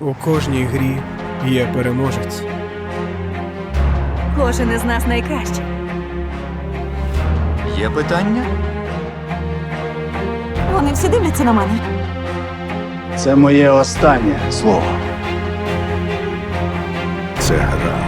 У кожній грі є переможець. Кожен із нас найкращий. Є питання? Вони всі дивляться на мене. Це моє останнє слово. Це гра.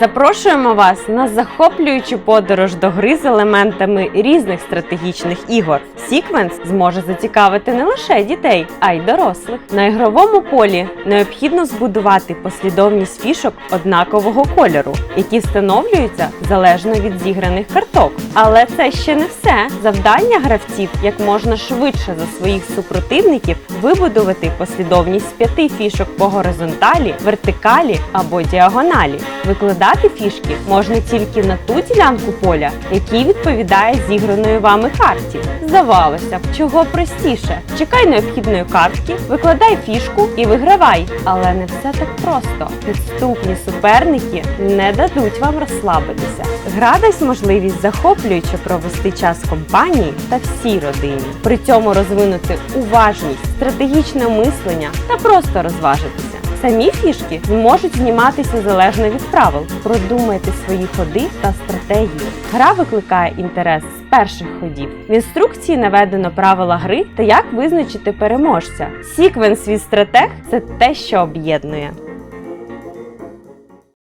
Запрошуємо вас на захоплюючу подорож до гри з елементами різних стратегічних ігор. Сіквенс зможе зацікавити не лише дітей, а й дорослих. На ігровому полі необхідно збудувати послідовність фішок однакового кольору, які встановлюються залежно від зіграних карток. Але це ще не все. Завдання гравців як можна швидше за своїх супротивників вибудувати послідовність п'яти фішок по горизонталі, вертикалі або діагоналі. Викладати фішки можна тільки на ту ділянку поля, який відповідає зіграної вами карті. Здавалося б, чого простіше. Чекай необхідної картки, викладай фішку і вигравай. Але не все так просто. Підступні суперники не дадуть вам розслабитися. Гра дасть можливість захоплююче провести час компанії та всій родині. При цьому розвинути уважність, стратегічне мислення та просто розважитися. Самі фішки можуть зніматися залежно від правил. Продумайте свої ходи та стратегії. Гра викликає інтерес з перших ходів. В інструкції наведено правила гри та як визначити переможця. Сіквенс від стратег це те, що об'єднує.